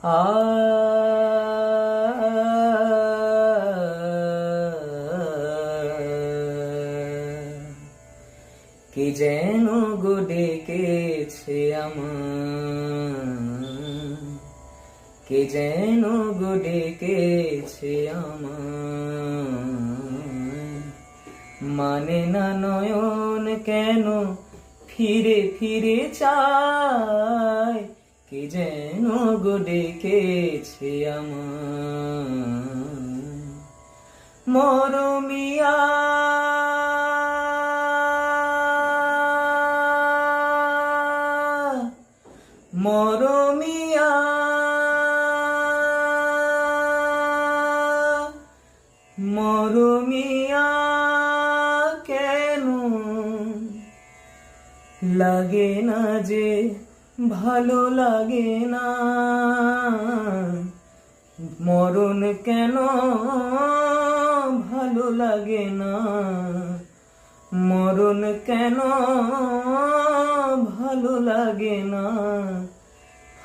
কি যেন গো ডেকেছে আমার? কে যেন গো ডেকেছে আমার? মানে না নয়ন কেন ফিরে ফিরে চায়? কে যেন গো ডেকেছে আমার? মরমিয়া মরমিয়া মরমিয়া কেন লাগে না যে ভালো লাগে না। মরণ কেন ভালো লাগে না? মরণ কেন ভালো লাগে না?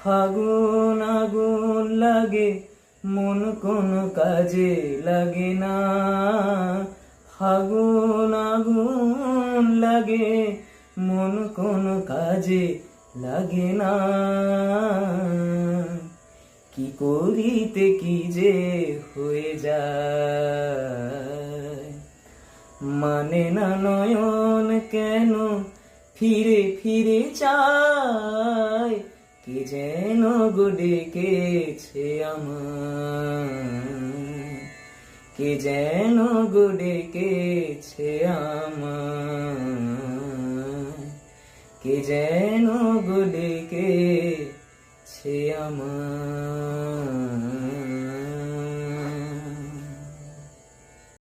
ফাগুন আগুন লাগে, মন কোন কাজে লাগে না। ফাগুন আগুন লাগে, মন কোন কাজে লাগে না। কি করিতে কি যে হয়ে যায়। মানে না নয়ন কেন ফিরে ফিরে চায়? কে যেন গো ডেকেছে আমার কে যেন গো ডেকেছে আমার কে যেন গুলিকে সে আমার